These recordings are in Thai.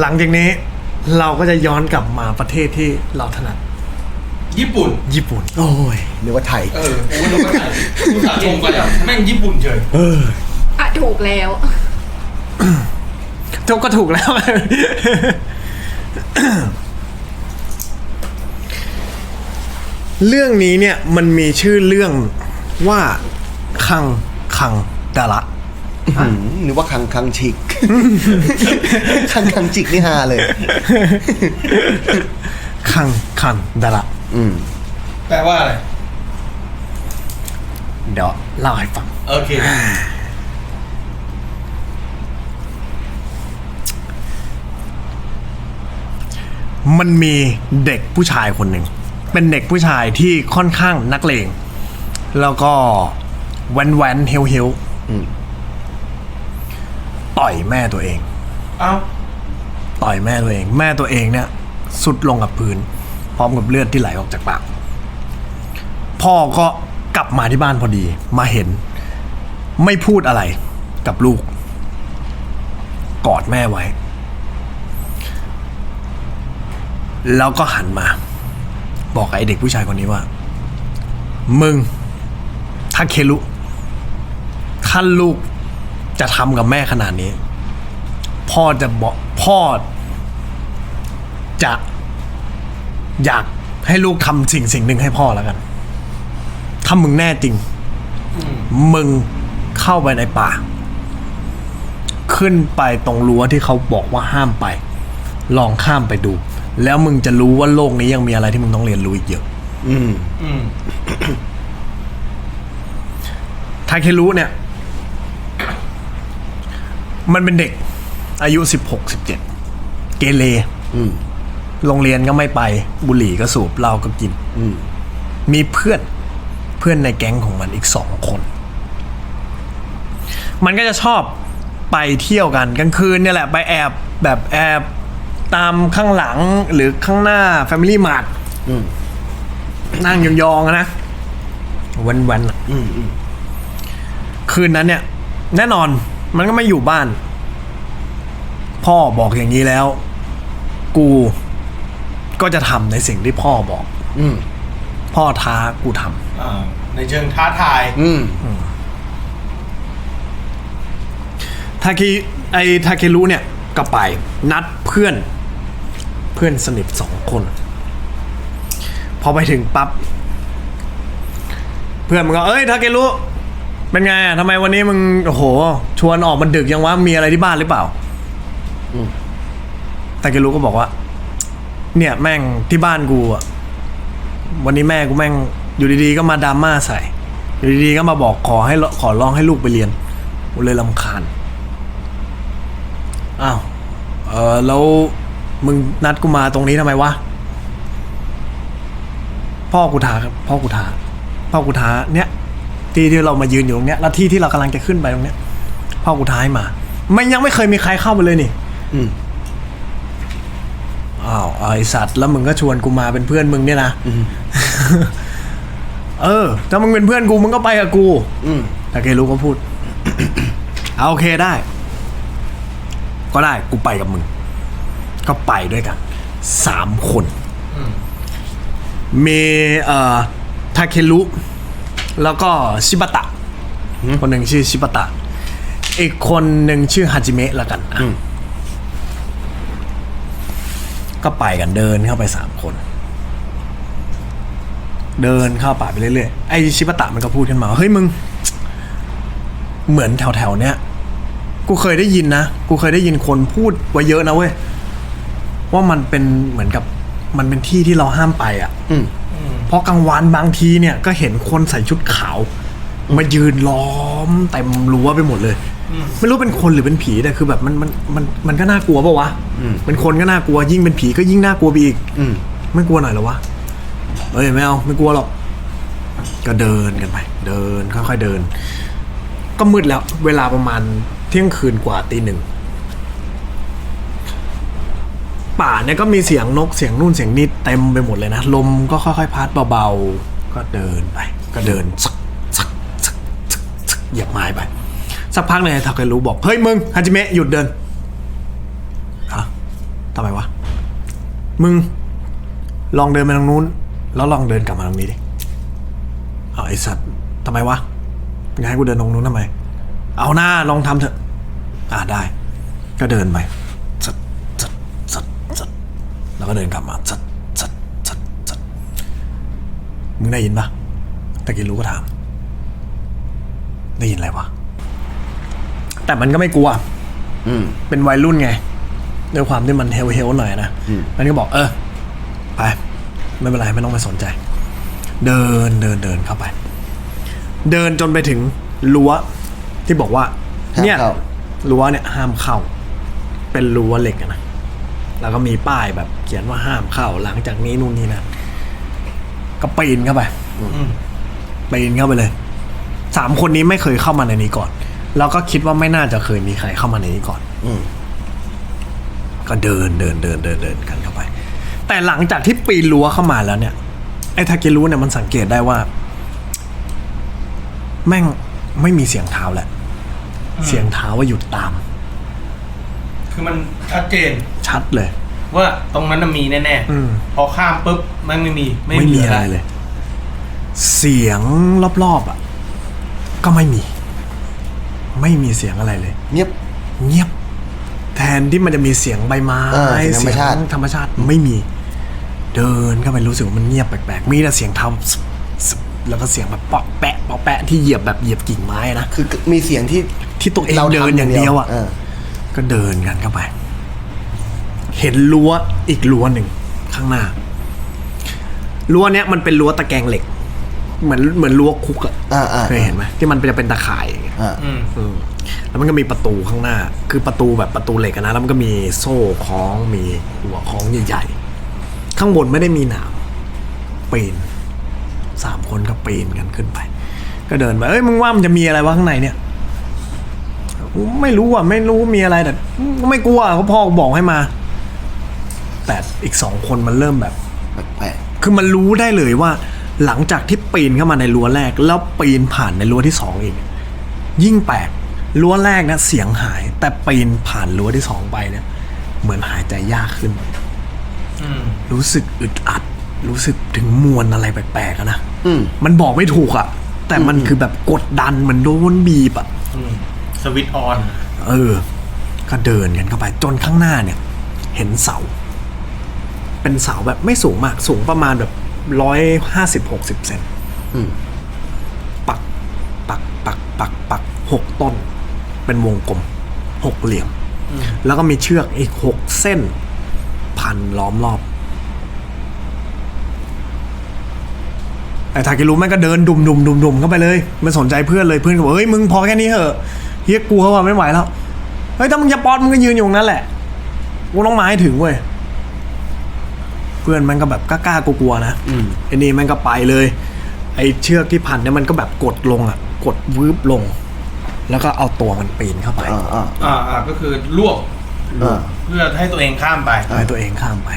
หลังจากนี้เราก็จะย้อนกลับมาประเทศที่เราถนัดญี่ปุ่น ญี่ปุ่น โอ้ยนึกว่าไทย เออโอ้ยเราก็ถ่ายกูสาชงไปอะแม่งญี่ปุ่นเฉยเออ อะถูกแล้วถูกก็ถูกแล้ว เรื่องนี้เนี่ยมันมีชื่อเรื่องว่าคังคังดาระ หืมนึกว่าคังคังชิก คังคังจิกนี่ฮาเลย คังคังดาระอืม แปลว่าอะไร เดี๋ยวเล่าให้ฟัง โอเค มันมีเด็กผู้ชายคนหนึ่ง เป็นเด็กผู้ชายที่ค่อนข้างนักเลง แล้วก็แวนแวนๆเฮลเฮลอืม ต่อยแม่ตัวเองเอ้าต่อยแม่ตัวเอง แม่ตัวเองเนี่ยสุดลงกับพื้น พร้อมกับเลือดที่ไหลออกจากปาก พ่อก็กลับมาที่บ้านพอดีมาเห็น ไม่พูดอะไรกับลูก กอดแม่ไว้ แล้วก็หันมา บอกกับไอเด็กผู้ชายคนนี้ว่า มึงถ้าเคลุถ้าลูก จะทำกับแม่ขนาดนี้ พ่อจะบอกพ่อ จะ อยากให้ลูกทำสิ่งสิ่งหนึ่งให้พ่อแล้วกัน ถ้ามึงแน่จริง มึงเข้าไปในป่า ขึ้นไปตรงรั้วที่เขาบอกว่าห้ามไป ลองข้ามไปดู แล้วมึงจะรู้ว่าโลกนี้ยังมีอะไรที่มึงต้องเรียนรู้อีกเยอะ อืม อืม ทาเครุเนี่ย มันเป็นเด็กอายุสิบหกสิบเจ็ดเกเรอืมโรงเรียนก็ไม่ไปบุหรี่ก็สูบเหล้าก็กินอืมมีเพื่อนเพื่อนในแก๊งของมันอีกสองคน มันก็จะชอบไปเที่ยวกันกลางคืนเนี่ยแหละ ไปแอบแบบแอบตามข้างหลังหรือข้างหน้า Family Mart อืมนั่งยองๆอะนะ วันวันๆอะอืมอืมคืนนั้นเนี่ย แน่นอน มันก็ไม่อยู่บ้าน พ่อบอกอย่างนี้แล้ว กูก็จะทำในสิ่งที่พ่อบอก อืมพ่อท้ากูทำอ่าในเชิงท้าทาย อืมทาเคไอทาเครุเนี่ยก็ไป นัดเพื่อน เพื่อนสนิทสองคน พอไปถึงปั๊บ เพื่อนมันก็ เอ้ยทาเครุ เป็นไงอะทำไมวันนี้มึงโอ้โห ชวนออกมันดึกยังวะมีอะไรที่บ้านหรือเปล่าอืมทาเครุก็บอกว่า เนี่ยแม่งที่บ้านกูอะวันนี้แม่กูแม่งอยู่ดีๆก็มาดราม่าใส่ อยู่ดีๆก็มาบอกขอให้ขอร้องให้ลูกไปเรียนกูเลยลำคาญอ้าวเออแล้วมึงนัดกูมาตรงนี้ทำไมวะ พ่อกูท้าครับพ่อกูท้าพ่อกูท้าเนี่ย ที่ที่เรามายืนอยู่ตรงเนี้ยแล้วที่ที่เรากำลังจะขึ้นไปตรงเนี้ยพ่อกูท้าให้มา ไม่ยังไม่เคยมีใครเข้าไปเลยนี่อืมอ้าวไอสัตว์แล้วมึงก็ชวนกูมาเป็นเพื่อนมึงเนี่ยนะเออถ้ามึงเป็นเพื่อนกูมึงก็ไปกับกูอืมแต่เครู้ก็พูดเอาโอเคได้ ก็ได้กูไปกับมึง ก็ไปด้วยกันสามคนอืมมีเอ่อทาเครุ แล้วก็ชิบะตะ คนหนึ่งชื่อชิบะตะ อีกคนหนึ่งชื่อฮาจิเมะละกันอะอืมก็ไปกันเดินเข้าไปสามคน เดินเข้าป่าไปเรื่อยๆไอชิบะตะมันก็พูดขึ้นมาว่าเฮ้ยมึง เหมือนแถวๆเนี้ยกูเคยได้ยินนะ กูเคยได้ยินคนพูดไว้เยอะนะเว้ย ว่ามันเป็นเหมือนกับมันเป็นที่ที่เราห้ามไปอะอืม เพราะกลางวันบางทีเนี่ยก็เห็นคนใส่ชุดขาว มายืนล้อมเต็มรั้วไปหมดเลย ไม่รู้เป็นคนหรือเป็นผีแต่คือแบบมันมันมันมันก็น่ากลัวปะวะอืมเป็นคนก็น่ากลัวยิ่งเป็นผีก็ยิ่งน่ากลัวไปอีกอืมไม่กลัวหน่อยเหรอวะเอ้ยไม่เอาไม่กลัวหรอก ก็เดินกันไป เดินค่อยๆเดิน ก็มืดแล้ว เวลาประมาณเที่ยงคืนกว่าตีหนึ่ง ป่าเนี่ยก็มีเสียงนกเสียงนู่นเสียงนี่เต็มไปหมดเลยนะ ลมก็ค่อยๆ พัดเบาๆ ก็เดินไป ก็เดินสักสักสักสักสักเหยียบไม้ไป สักพักเลยทาเครู้บอก เฮ้ยมึงฮาจิเมะหยุดเดินฮะทำไมวะ มึง ลองเดินไปทางนู้น แล้วลองเดินกลับมาทางนี้ดิเอาไอสัตว์ทำไมวะมึงจะให้กูเดินตรงนู้นทำไม เอาหน้าลองทำเถอะ อ่าได้ ก็เดินไปสัดสัดสัดสัดแล้วก็ เดินกลับมาสัดสัดสัดสัดมึงได้ยินปะตะกี้รู้ก็ถาม ได้ยินอะไรวะ แต่มันก็ไม่กลัว อืม เป็นวัยรุ่นไงด้วยความที่มันเฮลเฮลหน่อยนะ มันก็บอกเออ ไป ไม่เป็นไรไม่ต้องไปสนใจ เดินเดินเดินเข้าไป เดินจนไปถึงรั้วที่บอกว่าห้ามเนี่ยเข้ารั้วเนี่ยห้ามเข้า เป็นรั้วเหล็กอะนะ แล้วก็มีป้ายแบบเขียนว่าห้ามเข้าหลังจากนี้นู่นนี่นะก็ปีนเข้าไปปีนเข้าไปเลยสามคนนี้ไม่เคยเข้ามาในนี้ก่อนเราก็คิดว่าไม่น่าจะเคยมีใครเข้ามาในนี้ก่อน อืมก็เดินเดินเดินเดินเดินกันเข้าไป แต่หลังจากที่ปีนรั้วเข้ามาแล้วเนี่ย ไอ้ทาเกรุเนี่ยมันสังเกตได้ว่า แม่งไม่มีเสียงเท้าแหละ เสียงเท้าว่าหยุดตาม คือมันชัดเจนชัดเลย ว่าตรงนั้นน่ะมีแน่อืม ๆพอข้ามปุ๊บมันไม่มีไม่มีอะไรเลย เสียงรอบๆอะ ก็ไม่มี ไม่มีเสียงอะไรเลย เงียบ เงียบ แทนที่มันจะมีเสียงใบไม้เออเสียงธรรมชาติ ธรรมชาติไม่มี เดินเข้าไปรู้สึกว่ามันเงียบแปลกๆมีแต่เสียงเท้าซึบซึบแล้วก็เสียงแบบเปาะแปะเปาะแปะที่เหยียบแบบเหยียบกิ่งไม้นะคือมีเสียงที่ ที่ตัวเองเราเดินอย่างเดียวอะเออ ก็เดินกันเข้าไป เห็นรั้วอีกรั้วหนึ่งข้างหน้า รั้วเนี้ยมันเป็นรั้วตะแกรงเหล็ก เหมือนเหมือนรั้วคุกอะอ่าอ่าเคยเห็นไหมที่มันจะเป็นตะข่ายอย่างเงี้ย อ่าอืม อืมแล้วมันก็มีประตูข้างหน้า คือประตูแบบประตูเหล็กอะนะ แล้วมันก็มีโซ่คล้อง มีหัวคล้องใหญ่ๆ ข้างบนไม่ได้มีหนามปีนสามคนก็ปีนกันขึ้นไป ก็เดินไป เอ้ย มึงว่ามันจะมีอะไรวะข้างในเนี่ย ไม่รู้อะ ไม่รู้มีอะไรแต่ก็ไม่กลัวเพราะพ่อบอกให้มา แต่อีกสองคนมันเริ่มแบบ แปลกคือมันรู้ได้เลยว่า หลังจากที่ปีนเข้ามาในรั้วแรก แล้วปีนผ่านในรั้วที่สองอีกเนี่ยยิ่งแปลกรั้วแรกนะเสียงหาย แต่ปีนผ่านรั้วที่สองไปเนี่ยเหมือนหายใจยากขึ้น อืม รู้สึกอึดอัด รู้สึกถึงมวลอะไรแปลกๆอะนะอืม มันบอกไม่ถูกอะแต่มันคือแบบกดดันเหมันโดนบีบอะอืม สวิตออน เออ ก็เดินกันเข้าไปจนข้างหน้าเนี่ย เห็นเสา เป็นเสาแบบไม่สูงมาก สูงประมาณแบบร้อยห้าสิบหกสิบเซนอืมปัก ปัก ปัก ปัก ปักหกต้น เป็นวงกลมหกเหลี่ยม แล้วก็มีเชือกอีกหกเส้น พันล้อมรอบไอ้ทากิรุแม่งก็เดินดุมดุมดุมดุมเข้าไปเลย ไม่สนใจเพื่อนเลยเพื่อนก็บอกเฮ้ยมึงพอแค่นี้เหอะ เฮียกลัวว่ะไม่ไหวแล้ว เฮ้ยถ้ามึงจะปอนมึงก็ยืนอยู่ตรงนั้นแหละ กูต้องมาให้ถึงเว้ย เพื่อนมันก็แบบกล้าๆกลัวๆนะอืมไอ้นี่มันก็ไปเลย ไอ้เชือกที่พันเนี่ยมันก็แบบกดลงอะ กดวืบลง แล้วก็เอาตัวมันปีนเข้าไปอ่าอ่าอ่าอ่าก็คือรวบอ่าเพื่อให้ตัวเองข้ามไปให้ตัวเองข้ามไป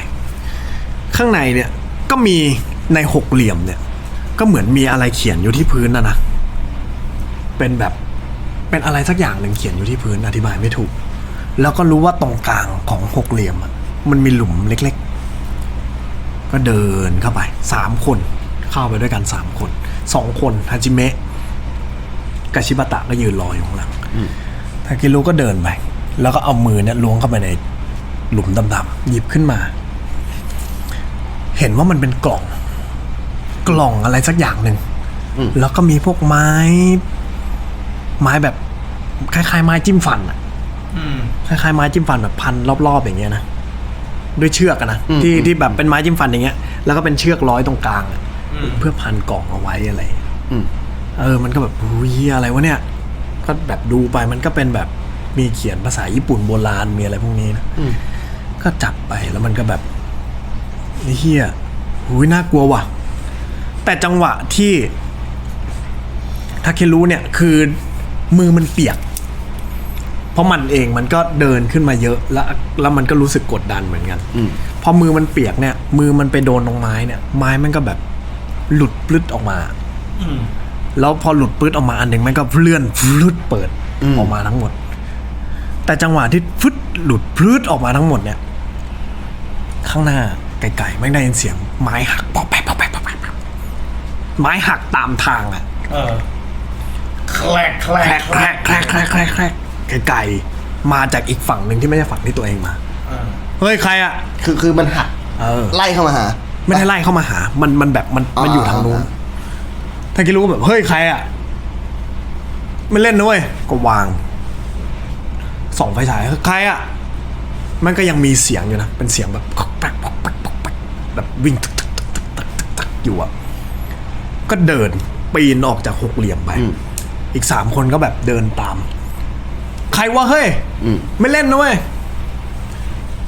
ข้างในเนี่ยก็มีในหกเหลี่ยมเนี่ย ก็เหมือนมีอะไรเขียนอยู่ที่พื้นนะนะ เป็นแบบ เป็นอะไรสักอย่างหนึ่งเขียนอยู่ที่พื้นอธิบายไม่ถูก แล้วก็รู้ว่าตรงกลางของหกเหลี่ยมอะมันมีหลุมเล็ก ๆ ก็เดินเข้าไปสามคนเข้าไปด้วยกันสามคนสองคนฮาจิเมะกับชิบะตะก็ยืนรออยู่ข้างหลังทากิรุก็เดินไป แล้วก็เอามือเนี่ยล้วงเข้าไปในหลุมดำๆหยิบขึ้นมา เห็นว่ามันเป็นกล่อง กล่องอะไรสักอย่างหนึ่งอืมแล้วก็มีพวกไม้ ไม้แบบคล้ายๆไม้จิ้มฟันอะอืมคล้ายๆไม้จิ้มฟันแบบพันรอบๆอย่างเงี้ยนะด้วยเชือกอะนะอืมที่ที่แบบเป็นไม้จิ้มฟันอย่างเงี้ย แล้วก็เป็นเชือกร้อยตรงกลางอะอืมเพื่อพันกล่องเอาไว้อะไรอืมเออ มันก็แบบอุ้ยอะไรวะเนี่ย ก็แบบดูไปมันก็เป็นแบบมีเขียนภาษาญี่ปุ่นโบราณมีอะไรพวกนี้นะอืมก็จับไปแล้วมันก็แบบไอ้เฮียหุยน่ากลัวว่ะ แต่จังหวะที่ทาเครุเนี่ยคือ มือมันเปียก เพราะมันเองมันก็เดินขึ้นมาเยอะ แล้วแล้วมันก็รู้สึกกดดันเหมือนกันอืมพอมือมันเปียกเนี่ย มือมันไปโดนตรงไม้เนี่ย ไม้มันก็แบบหลุดปลึดออกมาอืมแล้วพอหลุดปื๊ดออกมาอันหนึ่งมันก็เลื่อนฟลุดเปิดอืมออกมาทั้งหมด แต่จังหวะที่ฟึดหลุดพลืดออกมาทั้งหมดเนี่ยางหน้าไกลๆไม่งได้ยินเสียง ไม้หักปอกแป๊กปอกแป๊กปอกแป๊กปอกแป๊กไม้หักตามทางอะเออ แคลกแคลแครกกแครกแครกแครกแครกแครกไกลๆมาจากอีกฝั่งหนึ่งที่ไม่ใช่ฝั่งที่ตัวเองมาเออเฮ้ยใครอะคือคือมันหักเออ ไล่เข้ามาหา ไม่ได้ไล่เข้ามาหา มันมันแบบมันมันอยู่ทางนู้น อ่า ถ้าคิดรู้แบบเฮ้ยใครอะไม่เล่นนะเว้ยก็วางส่องไฟฉายเฮ้ยใครอะมันก็ยังมีเสียงอยู่นะ เป็นเสียงแบบปอกแป๊กปอกแป๊กปอกแป๊กแบบวิ่งตึกตึกตึกตึกตึกตึกตึกอยู่อะก็เดินปีนออกจากหกเหลี่ยมไปอี กสามคนก็แบบเดินตาม ใครวะเฮ้ยอืม ไม่เล่นนะเว้ย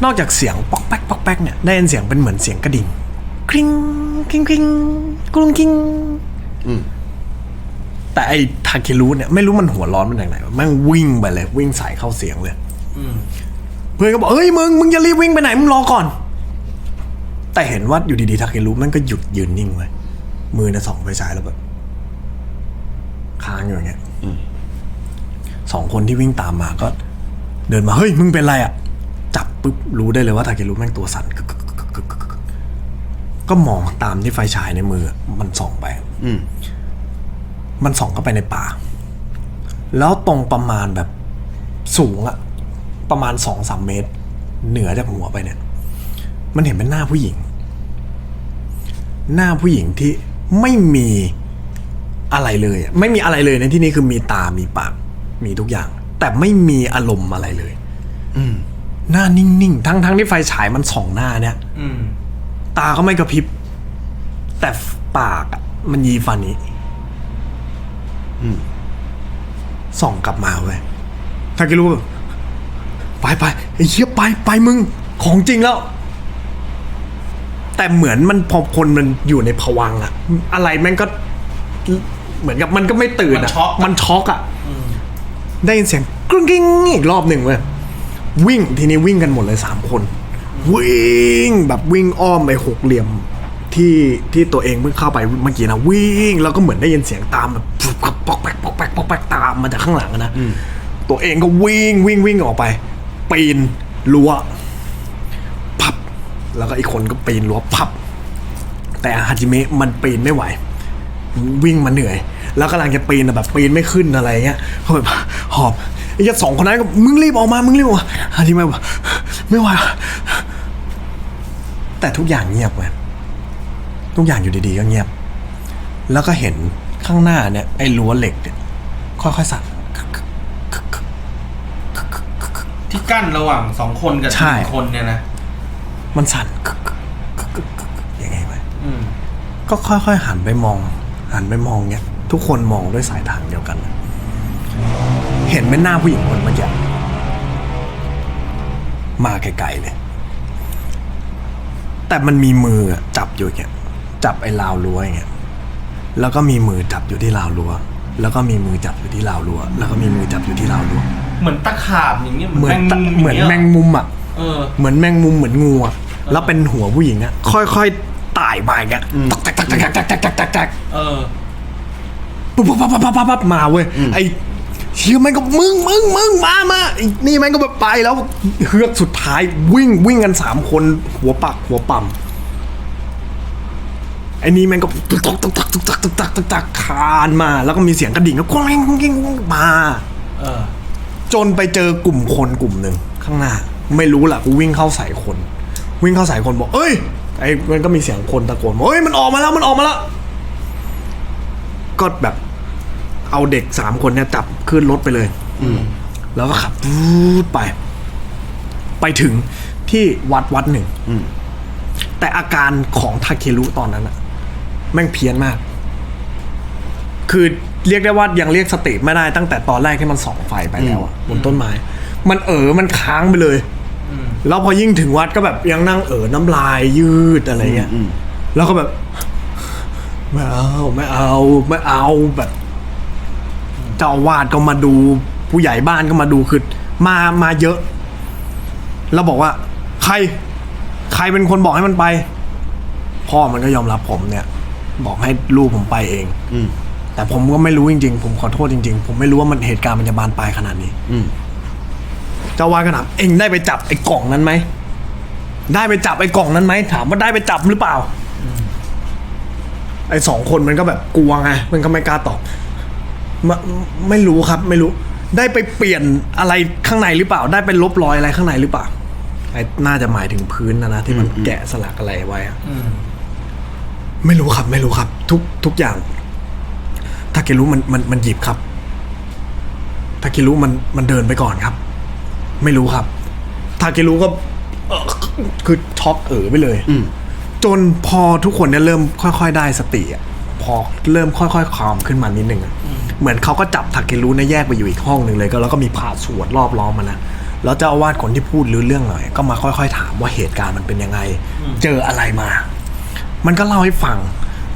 นอกจากเสียงปอกแป๊กปอกแป๊กเนี่ยได้ยินเสียงเป็นเหมือนเสียงกระดิ่งกริ๊งกริ๊งกริ๊งกรุงกริ๊งอืม แต่ไอ้ทาเครุเนี่ยไม่รู้มันหัวร้อนมันจากไหนวะแม่งวิ่งไปเลย วิ่งใส่เข้าเสียงเลยอืมเพื่อนก็บอกเฮ้ยมึงมึงอย่ารีบวิ่งไปไหนมึงรอก่อน แต่เห็นว่าอยู่ดีๆทาเครุแมันก็หยุดยืนนิ่งไว้มือเนี่ยส่องไฟฉายแล้วแบบ ค้างอยู่อย่างเงี้ยสองคนที่วิ่งตามมาก็ เดินมาเฮ้ยมึงเป็นไรอะ จับปุ๊บรู้ได้เลยว่าทาเครุแม่งตัวสั่นกึกกึกกึกกึกกึกกึกก็มองตามที่ไฟฉายในมือ มันส่องไปอืมมันส่องเข้าไปในป่า แล้วตรงประมาณแบบสูงอะประมาณสองสามเมตร เหนือจากหัวไปเนี่ย มันเห็นเป็นหน้าผู้หญิง หน้าผู้หญิงที่ไม่มี อะไรเลยอะไม่มีอะไรเลยในที่นี้คือมีตา มีปาก มีทุกอย่าง แต่ไม่มีอารมณ์อะไรเลย อืมหน้านิ่งๆ ทั้งทั้งที่ไฟฉายมันส่องหน้าเนี่ย อืมตาก็ไม่กระพริบ แต่ปากอะมันยีฟันนี้อืม ส่องกลับมาเว้ยทากิรุแบบไปไปไอ้เหี้ยไปไปมึง ของจริงแล้ว แต่เหมือนมันพอคนมันอยู่ในภวังค์อะอะไรแม่งก็ เหมือนกับมันก็ไม่ตื่นอะมันช็อกอะได้ยินเสียงกรุ้งกิ้งอีกรอบหนึ่งเว้ยวิ่งทีนี้วิ่งกันหมดเลยสามคน วิ่งแบบวิ่งอ้อมไปหกเหลี่ยมที่ที่ตัวเองเพิ่งเข้าไปเมื่อกี้นะวิ่งแล้วก็เหมือนได้ยินเสียงตามแบบปอกแป๊กปอกแป๊กปอกแป๊กตามมาจากข้างหลังอะนะตัวเองก็วิ่งวิ่งวิ่งออกไป ปีนรั้วพับ แล้วก็อีกคนก็ปีนรั้วพับ แต่ฮาจิเมะมันปีนไม่ไหว วิ่งมาเหนื่อย แล้วกำลังจะปีนอะแบบปีนไม่ขึ้นอะไรเงี้ยเขาแบบหอบไอ้ยัดสองคนนั้นก็มึงรีบออกมามึงรีบออกมาฮาจิเมะบอกไม่ไหวแต่ทุกอย่างเงียบเว้ยทุกอย่างอยู่ดีๆก็เงียบ แล้วก็เห็นข้างหน้าเนี่ยไอ้รั้วเหล็กเนี่ยค่อยๆสั่นที่กั้นระหว่างสองคนกับใช่หนึ่งคนเนี่ยนะ มันสั่นยังไงวะอืมก็ค่อยๆหันไปมอง หันไปมองเนี่ยทุกคนมองด้วยสายทางเดียวกัน เห็นเป็นหน้าผู้หญิงคนเมื่อกี้มาไกลๆเลย แต่มันมีมืออะจับอยู่อย่างเงี้ยจับไอ้ราวรั้วอย่างเงี้ยแล้วก็มีมือจับอยู่ที่ราวรั้ว แล้วก็มีมือจับอยู่ที่ราวรั้ว แล้วก็มีมือจับอยู่ที่ราวรั้ว เหมือนตะขาบอย่างเงี้ยเหมือนแมงมุมเหมือนย่างแมงี้ยงมุมอะเออเหมือนแมงมุมเหมือนงูอะแล้วเป็นหัวผู้หญิงอะค่อยๆ ไต่มาอย่างเงี้ยตักตักตักตักตักตักตักตักตักเออปุ๊บปั๊บปั๊บปั๊บปั๊บปั๊บมาเว้ยไอ้เชี่ยแม่งก็มึงมึงมึงมามาไอ้นี่แม่งก็แบบไปแล้วเฮือกสุดท้ายวิ่งวิ่งกันสามคนหัวปักหัวปั๊มไอ้นี่แม่งก็ตุกตักตุกตักตุกตักตุกตักตุกตักคานมา แล้วก็มีเสียงกระดิ่งก็ก้องแก้งก้องแก้งมาเออจนไปเจอกลุ่มคนกลุ่มหนึ่งข้างหน้า ไม่รู้แหละกูวิ่งเข้าใส่คน วิ่งเข้าใส่คนบอก เอ้ย ไอ้มันก็มีเสียงคนตะโกนเอ้ยมันออกมาแล้วมันออกมาแล้ว ก็แบบเอาเด็กสามคนเนี่ยจับขึ้นรถไปเลย อืแล้วก็ขับไป ไปถึงที่วัดวัดหนึ่งแต่อาการของทาเครุตอนนั้นอะแม่งเพี้ยนมาก คือเรียกได้ว่ายังเรียกสติไม่ได้ตั้งแต่ตอนแรกที่มันส่องไฟไปแล้วอะบนต้นไม้ มันเออมันค้างไปเลย แล้วพอยิ่งถึงวัดก็แบบยังนั่งเออน้ำลายยืดอะไรเงี้ยอืมแล้วก็แบบ ไม่เอาไม่เอาไม่เอาแบบเจ้าอาวาดก็มาดูผู้ใหญ่บ้านก็มาดูคือมามาเยอะ แล้วบอกว่า ใคร ใครเป็นคนบอกให้มันไป พ่อมันก็ยอมรับผมเนี่ย บอกให้ลูกผมไปเอง อืมแต่ผมก็ไม่รู้จริง ๆ ผมขอโทษจริง ๆ ผมไม่รู้ว่ามันเหตุการณ์มันจะบานปลายขนาดนี้ อืม เจ้าอาวาดก็ถามเอ็งได้ไปจับไอ้กล่องนั้นไหมได้ไปจับไอ้กล่องนั้นไหมถามว่าได้ไปจับหรือเปล่า ไอ้สองคนมันก็แบบกลัวไงมันก็ไม่กล้าตอบไม่ไม่รู้ครับ ไม่รู้ ได้ไปเปลี่ยนอะไรข้างในหรือเปล่า ได้ไปลบรอยอะไรข้างในหรือเปล่าไอ้น่าจะหมายถึงพื้นนะนะที่มันแกะสลักอะไรไว้อะอืมไม่รู้ครับ ไม่รู้ครับ ทุกทุกอย่างทาเกรุมันมันมันหยิบครับทาเกรุมันมันเดินไปก่อนครับ ไม่รู้ครับ ทาเกรุก็เอ่อคือช็อกเอ๋อไปเลยอืมจนพอทุกคนเนี่ยเริ่มค่อย ๆ ได้สติอะพอเริ่มค่อยๆคลามขึ้นมานิดนึงอะเหมือนเขาก็จับทาเกรุเนี่ยแยกไปอยู่อีกห้องหนึ่งเลยก็แล้วก็มีผ่าสวดรอบล้อมมันนะแล้วเจ้าอาวาสคนที่พูดรู้เรื่องหน่อย ก็มาค่อย ๆ ถามว่าเหตุการณ์มันเป็นยังไง เจออะไรมา มันก็เล่าให้ฟัง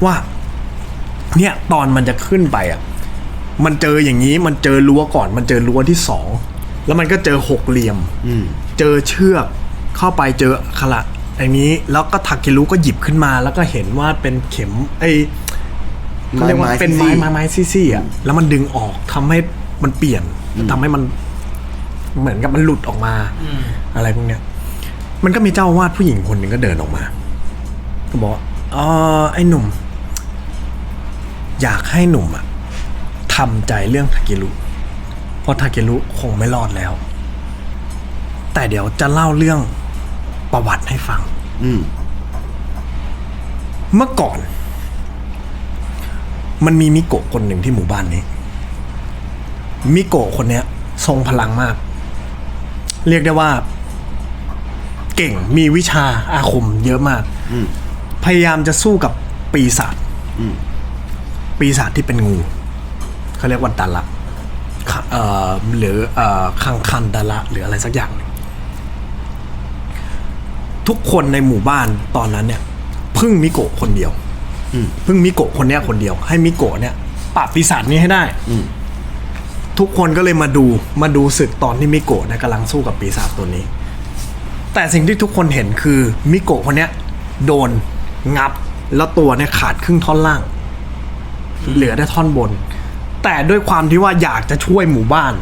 ว่า เนี่ยตอนมันจะขึ้นไปอะ มันเจออย่างนี้มันเจอรั้วก่อน มันเจอรั้วที่สอง แล้วมันก็เจอหกเหลี่ยมอืมเจอเชือกเข้าไปเจอขละไอ้นี้แล้วก็ทาเกรุก็หยิบขึ้นมา แล้วก็เห็นว่าเป็นเข็มไอ้เขาเรียกว่าไม้ๆเป็นไม้ซี่ๆไม้ไม้ซี่ๆอะแล้วมันดึงออกทำให้มันเปลี่ยนทำให้มันเหมือนกับมันหลุดออกมาอืมอะไรพวกเนี้ย มันก็มีเจ้าอาวาดผู้หญิงคนหนึ่งก็เดินออกมา ก็บอกว่าเออไอ้หนุ่ม อยากให้หนุ่มอะทำใจเรื่องทาเกรุ เพราะทาเกรุคงไม่รอดแล้ว แต่เดี๋ยวจะเล่าเรื่องประวัติให้ฟัง อืม เมื่อก่อน มันมีมิโกะคนหนึ่งที่หมู่บ้านนี้ มิโกะคนเนี้ย ทรงพลังมาก เรียกได้ว่า เก่งมีวิชาอาคมเยอะมาก อืม พยายามจะสู้กับปีศาจอืม ปีศาจที่เป็นงูเขาเรียกว่าดาระค่ะเอ่อ หรือเอ่อคังคันดาระหรืออะไรสักอย่างหนึ่งทุกคนในหมู่บ้านตอนนั้นเนี่ย พึ่งมิโกะคนเดียวอืมพึ่งมิโกะคนเนี้ยคนเดียว ให้มิโกะเนี่ยปราบปีศาจนี้ให้ได้อืมทุกคนก็เลยมาดูมาดูศึกตอนที่มิโกะเนี่ยกำลังสู้กับปีศาจตัวนี้ แต่สิ่งที่ทุกคนเห็นคือมิโกะคนเนี้ยโดนงับแล้วตัวเนี่ยขาดครึ่งท่อนล่าง เหลือได้ท่อนบน แต่ด้วยความที่ว่าอยากจะช่วยหมู่บ้าน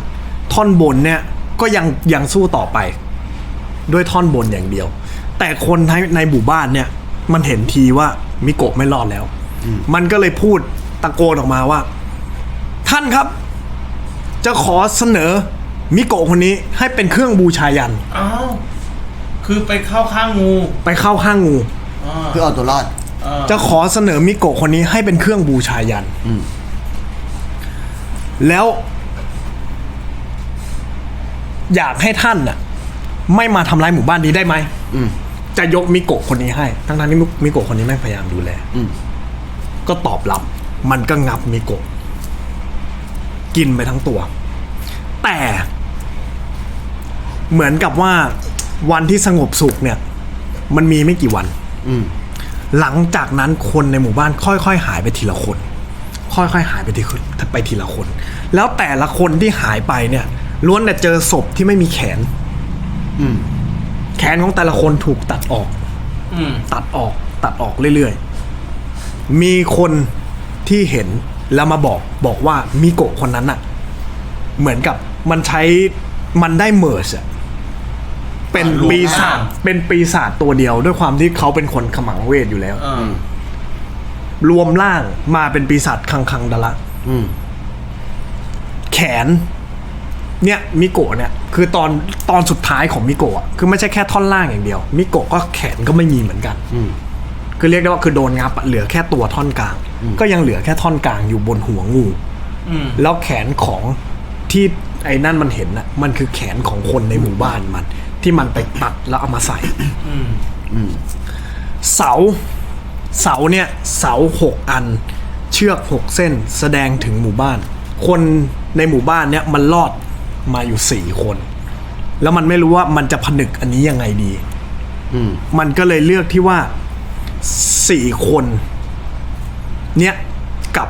ท่อนบนเนี่ยก็ยังยังสู้ต่อไป ด้วยท่อนบนอย่างเดียว แต่คนในในหมู่บ้านเนี่ย มันเห็นทีว่ามิโกะไม่รอดแล้ว มันก็เลยพูดตะโกนออกมาว่า ท่านครับ จะขอเสนอมิโกะคนนี้ให้เป็นเครื่องบูชายันอ้าวคือไปเข้าข้างงูไปเข้าข้างงูอ่าเพื่อเอาตัวรอดอ่าจะขอเสนอมิโกะคนนี้ให้เป็นเครื่องบูชายันอืม แล้ว อยากให้ท่านน่ะ ไม่มาทำร้ายหมู่บ้านนี้ได้ไหมอืม จะยกมิโกะคนนี้ให้ ทั้งทที่มิมิโกะคนนี้แม่งพยายามดูแลอืม ก็ตอบรับ มันก็งับมิโกะกินไปทั้งตัว แต่ เหมือนกับว่าวันที่สงบสุขเนี่ย มันมีไม่กี่วัน อืม หลังจากนั้นคนในหมู่บ้านค่อย ๆ หายไปทีละคน ค่อยๆหายไปทีไปทีละคน แล้วแต่ละคนที่หายไปเนี่ยล้วนแต่เจอศพที่ไม่มีแขน อืม แขนของแต่ละคนถูกตัดออก อืม ตัดออก ตัดออกเรื่อยๆ มีคนที่เห็นแล้วมาบอกบอกว่ามิโกะคนนั้นอะเหมือนกับมันใช้มันได้เมิร์ชอะเป็นปีศาจเป็นปีศาจตัวเดียวด้วยความที่เขาเป็นคนขมังเวทอยู่แล้วอ่า รวมร่างมาเป็นปีศาจคังคังดะละอืมแขน เนี่ยมิโกะเนี่ย คือตอนตอนสุดท้ายของมิโกะอะคือไม่ใช่แค่ท่อนล่างอย่างเดียว มิโกะก็แขนก็ไม่มีเหมือนกันอืมคือเรียกได้ว่าคือโดนงับอะเหลือแค่ตัวท่อนกลาง ก็ยังเหลือแค่ท่อนกลางอยู่บนหัวงูอืมแล้วแขนของที่ไอ้นั่นมันเห็นน่ะมันคือแขนของคนในหมู่บ้านมัน ที่มันไปตัดแล้วเอามาใส่อืมอืมเสา เสาเนี่ยเสาหกอัน เชือกหกเส้นแสดงถึงหมู่บ้าน คนในหมู่บ้านเนี่ยมันรอดมาอยู่สี่คน แล้วมันไม่รู้ว่ามันจะผนึกอันนี้ยังไงดีอืมมันก็เลยเลือกที่ว่าสี่คน เนี่ยกับ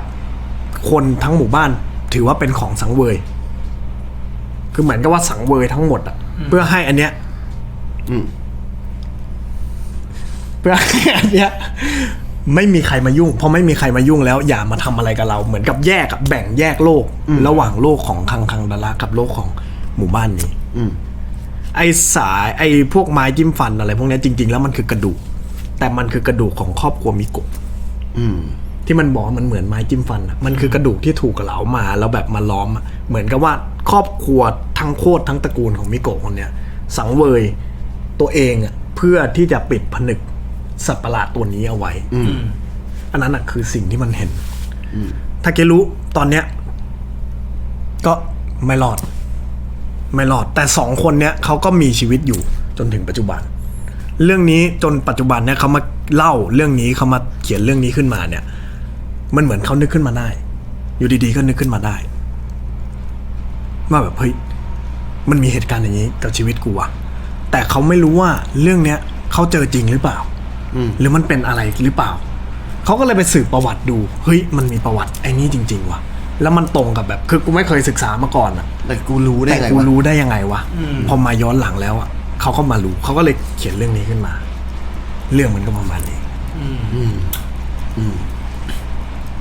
คนทั้งหมู่บ้าน ถือว่าเป็นของสังเวย คือเหมือนกับว่าสังเวยทั้งหมดอะเพื่อให้อันเนี้ย อืม เพื่อให้อันเนี้ยไม่มีใครมายุ่งพอไม่มีใครมายุ่งแล้วอย่ามาทำอะไรกับเรา เหมือนกับแยกกับแบ่งแยกโลก ระหว่างโลกของคังคังดารากับโลกของหมู่บ้านนี้อืมไอ้สายไอ้พวกไม้จิ้มฟันอะไร พวกเนี้ยจริง ๆ แล้วมันคือกระดูก แต่มันคือกระดูกของครอบครัวมิโกะอืมที่มันบอกว่ามันเหมือนไม้จิ้มฟันอะมันคือกระดูกที่ถูกเหลามาแล้วแบบมาล้อมอะเหมือนกับว่าครอบครัวทั้งโคตรทั้งตระกูลของมิโกะคนเนี้ยสังเวยตัวเองอะเพื่อที่จะปิดผนึก สัตว์ประหลาดตัวนี้เอาไว้อืมอันนั้นอะคือสิ่งที่มันเห็นถ้าเกรู้ตอนเนี้ย ก็ไม่รอด ไม่รอด แต่สองคนเนี้ยเขาก็มีชีวิตอยู่จนถึงปัจจุบัน เรื่องนี้จนปัจจุบันเนี่ยเขามาเล่าเรื่องนี้เขามาเขียนเรื่องนี้ขึ้นมาเนี่ย มันเหมือนเขานึกขึ้นมาได้ อยู่ดีๆก็นึกขึ้นมาได้ว่าแบบเฮ้ยมันมีเหตุการณ์อย่างนี้กับชีวิตกูอะแต่เขาไม่รู้ว่าเรื่องเนี้ยเขาเจอจริงหรือเปล่า หรือมันเป็นอะไรหรือเปล่า เขาก็เลยไปสืบประวัติดู เฮ้ย มันมีประวัติไอ้นี่จริง ๆว่ะ แล้วมันตรงกับแบบ คือกูไม่เคยศึกษามาก่อนอะแต่กูรู้ได้แต่ไงกูวะรู้ได้ยังไงวะอืมพอมาย้อนหลังแล้วอะเขาก็มารู้เขาก็เลยเขียนเรื่องนี้ขึ้นมา เรื่องมันก็ประมาณนี้ อืมอืม